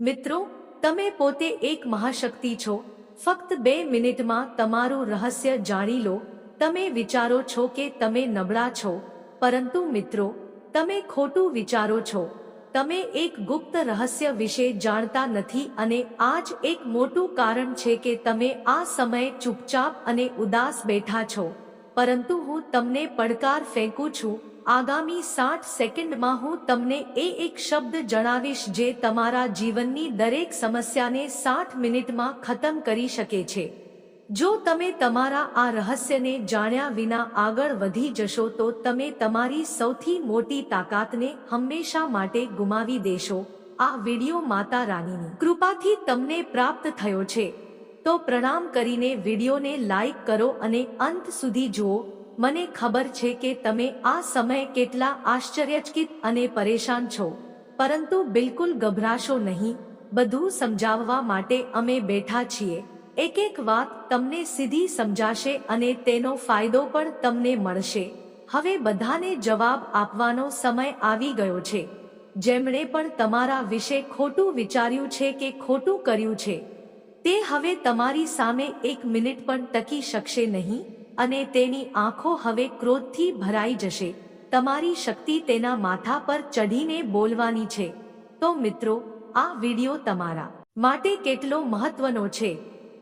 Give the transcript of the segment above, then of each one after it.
મિત્રો, તમે પોતે એક મહાશક્તિ છો. ફક્ત બે મિનિટમાં તમારું રહસ્ય જાણી લો. તમે વિચારો છો કે તમે નબળા છો. પરંતુ મિત્રો, તમે ખોટું વિચારો છો. તમે એક ગુપ્ત રહસ્ય વિશે જાણતા નથી અને આ જ એક મોટું કારણ છે કે તમે આ સમયે ચૂપચાપ અને ઉદાસ બેઠા છો. પરંતુ હું તમને પડકાર ફેંકું છું. આગામી સાઠ સેકન્ડમાં હું તમને એ એક શબ્દ જણાવીશ જે તમારા જીવનની દરેક સમસ્યાને સાઠ મિનિટમાં ખતમ કરી શકે છે. જો તમે તમારા આ રહસ્યને જાણ્યા વિના આગળ વધી જશો તો તમે તમારી સૌથી મોટી તાકાતને હંમેશા માટે ગુમાવી દેશો. આ વિડિયો માતા રાનીની કૃપાથી તમને પ્રાપ્ત થયો છે. તો પ્રણામ કરીને વિડિયોને લાઈક કરો અને અંત સુધી જુઓ. મને ખબર છે કે તમે આ સમયે કેટલા આશ્ચર્યચકિત અને પરેશાન છો. પરંતુ બિલકુલ ગભરાશો નહીં. બધું સમજાવવા માટે અમે બેઠા છીએ. એક એક વાત તમને સીધી સમજાશે અને તેનો ફાયદો પણ તમને મળશે. હવે બધાને જવાબ આપવાનો સમય આવી ગયો છે. જેમણે પણ તમારા વિશે ખોટું વિચાર્યું છે કે ખોટું કર્યું છે. તે હવે તમારી સામે એક મિનિટ પણ ટકી શકશે નહીં અને તેની આંખો હવે ક્રોધથી ભરાઈ જશે. તમારી શક્તિ તેના માથા પર ચઢીને બોલવાની છે. તો મિત્રો, આ વિડિયો તમારા માટે કેટલો મહત્વનો છે,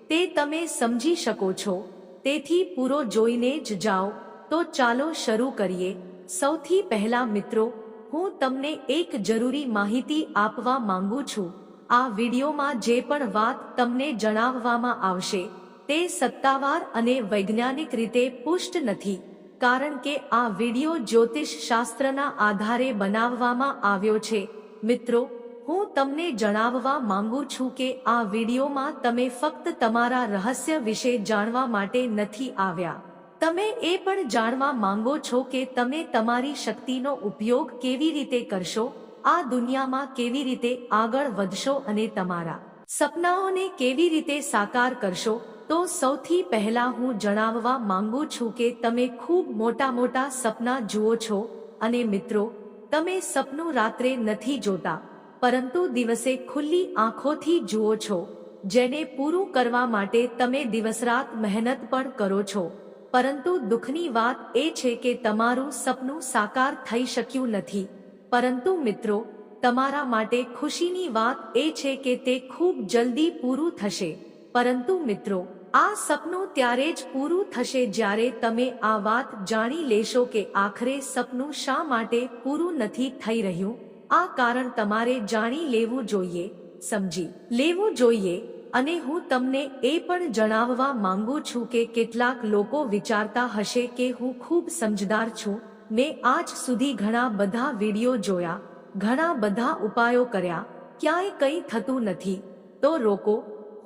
તે તમે સમજી શકો છો. તેથી પૂરો જોઈને જ જાઓ. તો ચાલો શરૂ કરીએ. સૌથી પહેલા મિત્રો, હું તમને એક જરૂરી માહિતી આપવા માંગુ છું. આ વિડિયોમાં જે પણ વાત તમને જણાવવામાં આવશે, તે સત્તાવાર અને વૈજ્ઞાનિક રીતે પુષ્ટ નથી, કારણ કે આ વિડિયો જ્યોતિષ શાસ્ત્રના આધારે બનાવવામાં આવ્યો છે. મિત્રો, હું તમને જણાવવા માંગુ છું કે આ વિડિયોમાં તમે ફક્ત તમારા રહસ્ય વિશે જાણવા માટે નથી આવ્યા. તમે એ પણ જાણવા માંગો છો કે તમે તમારી શક્તિનો ઉપયોગ કેવી રીતે કરશો? આ દુનિયામાં કેવી રીતે આગળ વધશો અને તમારા સપનાઓને કેવી રીતે સાકાર કરશો, તો સૌથી પહેલા હું જણાવવા માંગુ છું કે તમે ખૂબ મોટા મોટા સપના જુઓ છો અને મિત્રો, તમે સપનું રાત્રે નથી જોતા, પરંતુ દિવસે ખુલ્લી આંખોથી જુઓ છો, જેને પૂરું કરવા માટે તમે દિવસરાત મહેનત પણ કરો છો. પરંતુ દુઃખની વાત એ છે કે તમારું સપનું સાકાર થઈ શક્યું નથી. પરંતુ મિત્રો, તમારા માટે ખુશીની વાત એ છે કે તે ખૂબ જલ્દી પૂરું થશે. પરંતુ મિત્રો, આ સપનું ત્યારે જ પૂરું થશે જ્યારે તમે આ વાત જાણી લેશો કે આખરે સપનું શા માટે પૂરું નથી થઈ રહ્યું. આ કારણ તમારે જાણી લેવું જોઈએ, સમજી લેવું જોઈએ, અને હું તમને એ પણ જણાવવા માંગુ છું કે કેટલાક લોકો વિચારતા હશે કે હું ખૂબ સમજદાર છું મેં આજ સુધી ઘણા બધા વીડિયો જોયા, ઘણા બધા ઉપાયો કર્યા, ક્યાંય કંઈ થતું નથી. તો રોકો,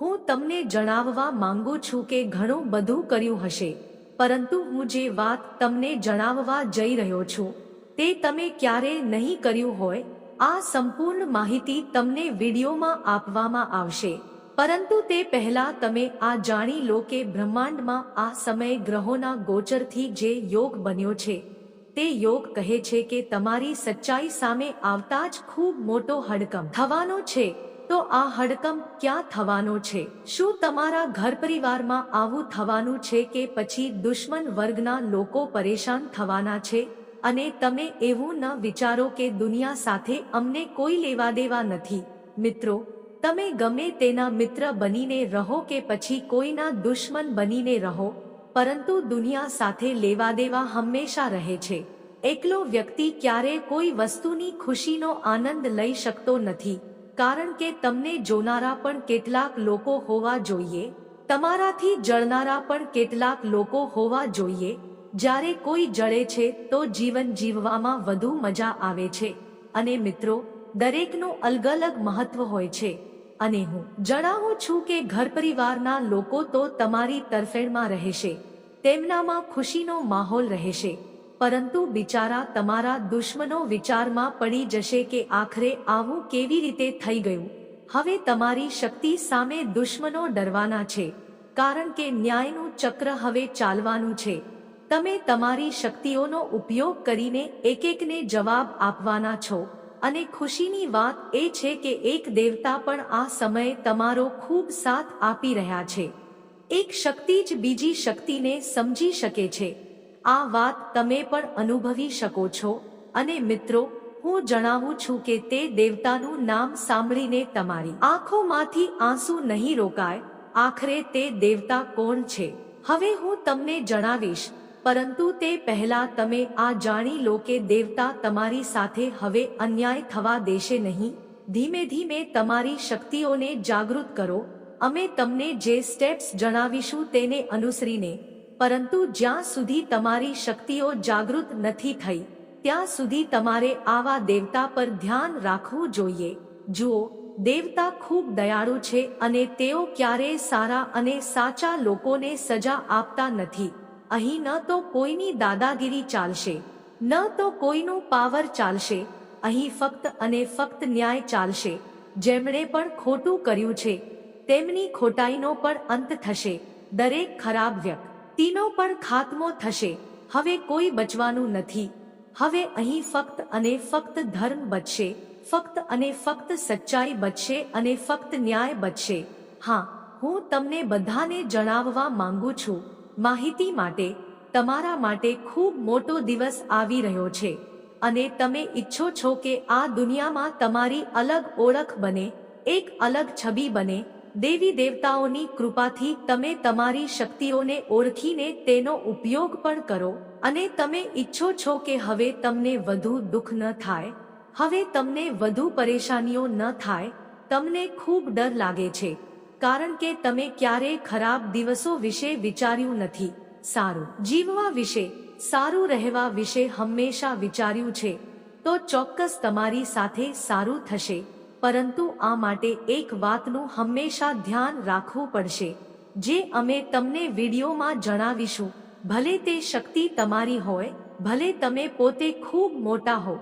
હું તમને જણાવવા માંગુ છું કે ઘણું બધું કર્યું હશે, પરંતુ હું જે વાત તમને જણાવવા જઈ રહ્યો છું, તે તમે ક્યારે નહીં કર્યું હોય, આ સંપૂર્ણ માહિતી તમને વિડીયોમાં આપવામાં આવશે. પરંતુ તે પહેલા તમે આ જાણી લો કે બ્રહ્માંડમાં આ સમય ગ્રહોના ગોચરથી જે યોગ બન્યો છે તે યોગ કહે છે કે તમારી સચ્ચાઈ સામે આવતા જ ખૂબ મોટો હડકમ થવાનો છે. તો આ હડકંપ ક્યાં થવાનો છે? શું તમારા ઘર પરિવારમાં આવું થવાનું છે કે પછી દુશ્મન વર્ગના લોકો પરેશાન થવાના છે? અને તમે એવું ન વિચારો કે દુનિયા સાથે અમને કોઈ લેવા દેવા નથી. મિત્રો, તમે ગમે તેના મિત્ર બનીને રહો કે પછી કોઈના દુશ્મન બનીને રહો પરંતુ દુનિયા સાથે લેવા દેવા હંમેશા રહે છે. એકલો વ્યક્તિ ક્યારે કોઈ વસ્તુની ખુશીનો આનંદ લઈ શકતો નથી. કારણ કે તમને જોનારા પણ કેટલાક લોકો હોવા જોઈએ. તમારાથી જળનારા પણ કેટલાક લોકો હોવા જોઈએ. જ્યારે કોઈ જળે છે તો જીવન જીવવામાં વધુ મજા આવે છે. અને મિત્રો, દરેકનું અલગ અલગ મહત્વ હોય છે. અને હું જણાવું છું કે ઘર પરિવારના લોકો તો તમારી તરફેણમાં રહેશે, તેમનામાં ખુશીનો માહોલ રહેશે, પરંતુ બિચારા તમારા દુશ્મનો વિચારમાં પડી જશે કે આખરે આવું કેવી રીતે થઈ ગયું. હવે તમારી શક્તિ સામે દુશ્મનો ડરવાના છે, કારણ કે ન્યાયનું ચક્ર હવે ચાલવાનું છે. તમે તમારી શક્તિઓનો ઉપયોગ કરીને એક એકને જવાબ આપવાના છો. અને ખુશીની વાત એ છે કે એક દેવતા પણ આ સમયે તમારો ખૂબ સાથ આપી રહ્યા છે. એક શક્તિ જ બીજી શક્તિને સમજી શકે છે. આ વાત તમે પણ અનુભવી શકો છો. અને મિત્રો, હું જણાવું છું કે તે દેવતાનું નામ સાંભળીને તમારી આંખોમાંથી આંસુ નહીં રોકાય. આખરે તે દેવતા કોણ છે? હવે હું તમને જણાવીશ પરંતુ તે પહેલા તમે આ જાણી લો કે દેવતા તમારી સાથે હવે અન્યાય થવા દેશે નહીં. ધીમે ધીમે તમારી શક્તિઓને જાગૃત કરો. અમે તમને જે સ્ટેપ્સ જણાવીશું તેને અનુસરીને. પરંતુ જ્યાં સુધી તમારી શક્તિઓ જાગૃત નથી થઈ, ત્યાં સુધી તમારે આવા દેવતા પર ધ્યાન રાખવું જોઈએ. જુઓ, દેવતા ખૂબ દયાળુ છે અને તેઓ ક્યારેય સારા અને સાચા લોકોને સજા આપતા નથી. અહીં ન તો કોઈની દાદાગીરી ચાલશે, ન તો કોઈનું પાવર ચાલશે, અહીં ફક્ત અને ફક્ત ન્યાય ચાલશે, જેમણે પણ ખોટું કર્યું છે, તેમની ખોટાઈનો પણ અંત થશે, દરેક ખરાબ વ્યક્તિનો પણ ખાત્મો થશે, હવે કોઈ બચવાનું નથી, હવે અહીં ફક્ત અને ફક્ત ધર્મ બચશે, ફક્ત અને ફક્ત સચ્ચાઈ બચશે અને ફક્ત ન્યાય બચશે, હા, હું તમને બધાને જણાવવા માંગુ છું માહિતી માટે તમારા માટે ખૂબ મોટો દિવસ આવી રહ્યો છે. અને તમે ઈચ્છો છો કે આ દુનિયામાં તમારી અલગ ઓળખ બને, એક અલગ છબી બને, દેવી દેવતાઓની કૃપાથી તમે તમારી શક્તિઓને ઓળખીને તેનો ઉપયોગ પણ કરો. અને તમે ઈચ્છો છો કે હવે તમને વધુ દુઃખ ન થાય, હવે તમને વધુ પરેશાનીઓ ન થાય, તમને ખૂબ ડર લાગે છે. કારણ કે તમે ક્યારેય ખરાબ દિવસો વિશે વિચાર્યું નથી. સારું. જીવવા વિશે, સારું રહેવા વિશે હંમેશા વિચાર્યું છે, તો ચોક્કસ તમારી સાથે સારું થશે. પરંતુ આ માટે એક વાતનું હંમેશા ધ્યાન રાખવું પડશે. જે અમે તમને વિડીયોમાં જણાવીશું. ભલે તે શક્તિ તમારી હોય, ભલે તમે પોતે ખૂબ મોટા હો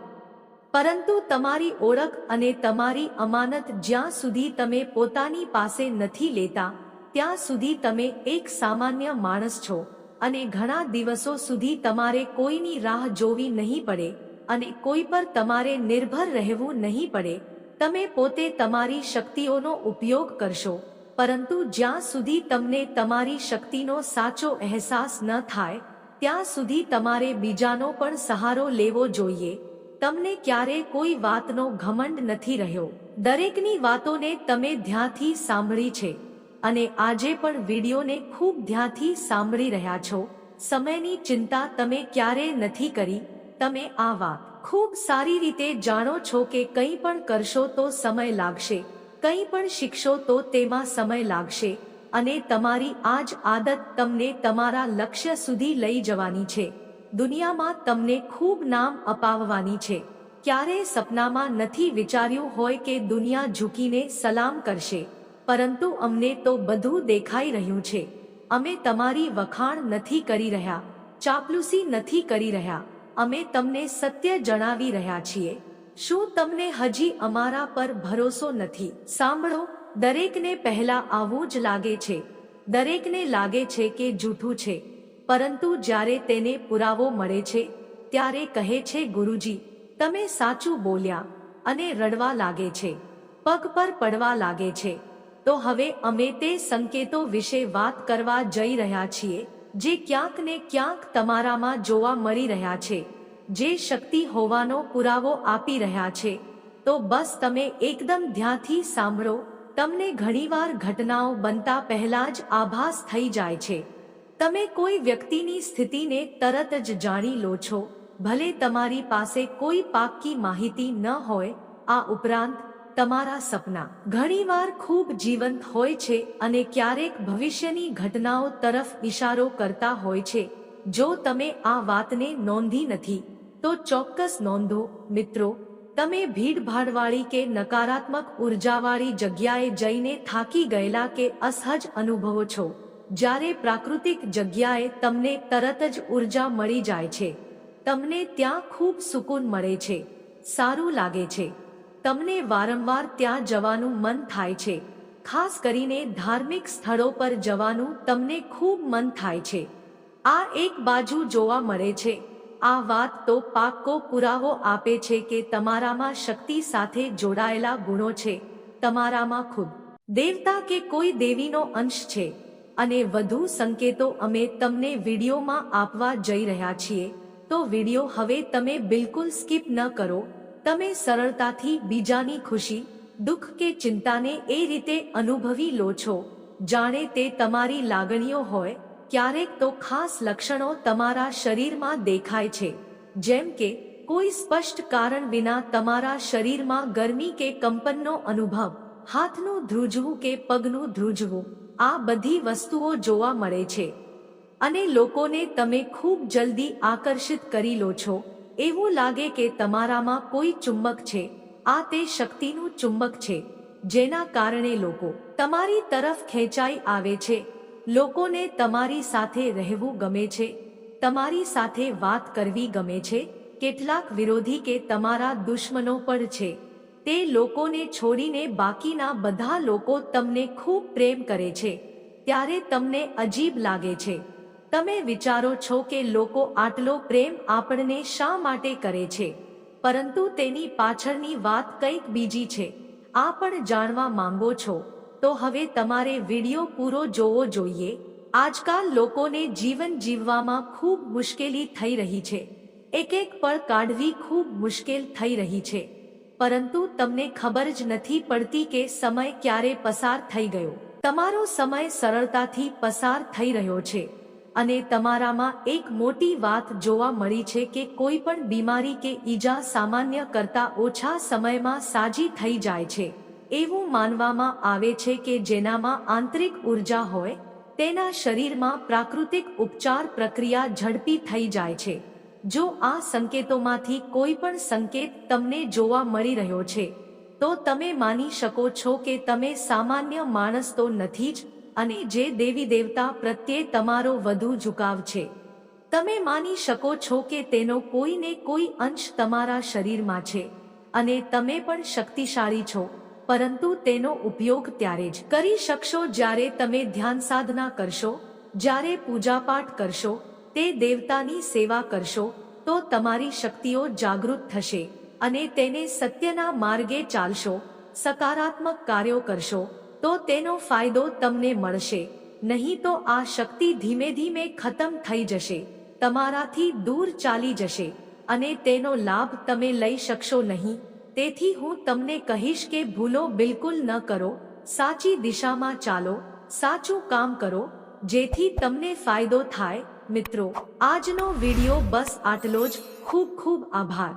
પરંતુ તમારી ઓળખ અને તમારી અમાનત જ્યાં સુધી તમે પોતાની પાસે નથી લેતા, ત્યાં સુધી તમે એક સામાન્ય માણસ છો અને ઘણા દિવસો સુધી તમારે કોઈની રાહ જોવી નહીં પડે અને કોઈ પર તમારે નિર્ભર રહેવું નહીં પડે. તમે પોતે તમારી શક્તિઓનો ઉપયોગ કરશો, પરંતુ જ્યાં સુધી તમને તમારી શક્તિનો સાચો અહેસાસ ન થાય, ત્યાં સુધી તમારે બીજાનો પણ સહારો લેવો જોઈએ. તમને ક્યારે કોઈ વાતનો ઘમંડ નથી રહ્યો. દરેકની વાતોને તમે ધ્યાંથી સાંભળી છે. અને આજે પણ વિડીયોને ખૂબ ધ્યાંથી સાંભળી રહ્યા છો. સમયની ચિંતા તમે ક્યારે નથી કરી. તમે આ વાત ખૂબ સારી રીતે જાણો છો કે કંઈ પણ કરશો તો સમય લાગશે. કંઈ પણ શીખશો તો તેમાં સમય લાગશે. અને તમારી આ જ આદત તમને તમારા લક્ષ્ય સુધી લઈ જવાની છે. દુનિયામાં તમને ખૂબ નામ અપાવવાની છે. ક્યારેય સપનામાં નથી વિચાર્યું હોય કે દુનિયા ઝૂકીને સલામ કરશે. પરંતુ અમને તો બધું દેખાઈ રહ્યું છે. અમે તમારી વખાણ નથી કરી રહ્યા. ચાપલુસી નથી કરી રહ્યા. અમે તમને સત્ય જણાવી રહ્યા છીએ. શું તમને હજી અમારા પર ભરોસો નથી? સાંભળો, દરેકને પહેલા આવું જ લાગે છે. દરેકને લાગે છે કે જૂઠું છે. પરંતુ જ્યારે તેને પુરાવો મળે છે, ત્યારે કહે છે, ગુરુજી, તમે સાચું બોલ્યા અને રડવા લાગે છે, પગ પર પડવા લાગે છે. તો હવે અમે તે સંકેતો વિશે વાત કરવા જઈ રહ્યા છીએ, જે ક્યાંક ને ક્યાંક તમારામાં જોવા મળી રહ્યા છે. જે શક્તિ હોવાનો પુરાવો આપી રહ્યા છે. તો બસ તમે એકદમ ધ્યાનથી સાંભળો, તમને ઘણીવાર ઘટનાઓ બનતા પહેલા જ આભાસ થઈ જાય છે. તમે કોઈ વ્યક્તિની સ્થિતિને તરત જ જાણી લો છો. ભલે તમારી પાસે કોઈ પાકી માહિતી ન હોય, આ ઉપરાંત તમારા સપના. ઘણીવાર ખૂબ જીવંત હોય છે અને ક્યારેક ભવિષ્યની ઘટનાઓ તરફ ઇશારો કરતા હોય છે. જો તમે આ વાતને નોંધી નથી, તો ચોક્કસ નોંધો, મિત્રો. તમે ભીડભાડવાળી કે નકારાત્મક ઉર્જાવાળી જગ્યાએ જઈને થાકી ગયેલા કે અસહજ અનુભવો છો. જ્યારે પ્રાકૃતિક જગ્યાએ તમને તરત જ ઊર્જા મળી જાય છે, તમને ત્યાં ખૂબ સુકૂન મળે છે, સારું લાગે છે. તમને વારંવાર ત્યાં જવાનું મન થાય છે, ખાસ કરીને ધાર્મિક સ્થળો પર જવાનું તમને ખૂબ મન થાય છે. આ એક બાજુ જોવા મળે છે. આ વાત તો પાક્કો પુરાવો આપે છે કે તમારામાં શક્તિ સાથે જોડાયેલા ગુણો છે, તમારામાં ખુદ. દેવતા કે કોઈ દેવીનો અંશ છે? અને વધુ સંકેતો અમે તમને વિડીયોમાં આપવા જઈ રહ્યા છીએ, તો વીડિયો હવે તમે બિલકુલ સ્કીપ ન કરો, તમે સરળતાથી બીજાની ખુશી, દુઃખ કે ચિંતાને એ રીતે અનુભવી લો છો, જાણે તે તમારી લાગણીઓ હોય, ક્યારેક તો ખાસ લક્ષણો તમારા શરીરમાં દેખાય છે, જેમ કે કોઈ સ્પષ્ટ કારણ વિના તમારા શરીરમાં ગરમી કે કંપનનો અનુભવ, હાથનું ધ્રુજવું કે પગનું ધ્રુજવું આ બધી વસ્તુઓ જોવા મળે છે. અને લોકોને તમે ખૂબ જલ્દી આકર્ષિત કરી લો છો. એવું લાગે કે તમારામાં કોઈ ચુંબક છે. આ તે શક્તિનું ચુંબક છે. જેના કારણે લોકો તમારી તરફ ખેંચાઈ આવે છે. લોકોને તમારી સાથે રહેવું ગમે છે. તમારી સાથે વાત કરવી ગમે છે. કેટલાક વિરોધી કે તમારા દુશ્મનો પણ છે. તે લોકોને છોડીને બાકીના બધા લોકો તમને ખૂબ પ્રેમ કરે છે. ત્યારે તમને અજીબ લાગે છે. તમે વિચારો છો કે લોકો આટલો પ્રેમ આપણને શા માટે કરે છે? પરંતુ તેની પાછળની વાત કંઈક બીજી છે. આ પણ જાણવા માંગો છો. તો હવે તમારે વિડિયો પૂરો જોવો જોઈએ. આજકાલ લોકોને જીવન જીવવામાં ખૂબ મુશ્કેલી થઈ રહી છે. એક એક પળ કાઢવી ખૂબ મુશ્કેલ થઈ રહી છે. પરંતુ તમને ખબર જ નથી પડતી કે સમય ક્યારે પસાર થઈ ગયો. તમારો સમય સરળતાથી પસાર થઈ રહ્યો છે. અને તમારામાં એક મોટી વાત જોવા મળી છે કે કોઈ પણ બીમારી કે ઈજા સામાન્ય કરતા ઓછા સમયમાં સાજી થઈ જાય છે. એવું માનવામાં આવે છે કે જેનામાં આંતરિક ઊર્જા હોય, તેના શરીરમાં પ્રાકૃતિક ઉપચાર પ્રક્રિયા ઝડપી થઈ જાય છે. જો આ સંકેતોમાંથી કોઈ પણ સંકેત તમને જોવા મળી રહ્યો છે, તો તમે માની શકો છો કે તમે સામાન્ય માણસ તો નથી જ, અને જે દેવી દેવતા પ્રત્યે તમારો વધુ ઝુકાવ છે. તમે માની શકો છો કે તેનો કોઈને કોઈ અંશ તમારા શરીરમાં છે, અને તમે પણ શક્તિશાળી છો, પરંતુ તેનો ઉપયોગ ત્યારે જ કરી શકશો જ્યારે તમે ધ્યાન સાધના કરશો, જ્યારે પૂજાપાઠ કરશો તે દેવતાની સેવા કરશો, તો તમારી શક્તિઓ જાગૃત થશે અને તેને સત્યના માર્ગે ચાલશો, સકારાત્મક કાર્યો કરશો, તો તેનો ફાયદો તમને મળશે. નહીં તો આ શક્તિ ધીમે ધીમે ખતમ થઈ જશે, તમારાથી દૂર ચાલી જશે અને તેનો લાભ તમે લઈ શકશો નહીં. તેથી હું તમને કહીશ કે ભૂલો બિલકુલ ન કરો, સાચી દિશામાં ચાલો, સાચું કામ કરો, જેથી તમને ફાયદો થાય મિત્રો આજનો વિડિયો બસ આટલો જ. ખૂબ ખૂબ આભાર.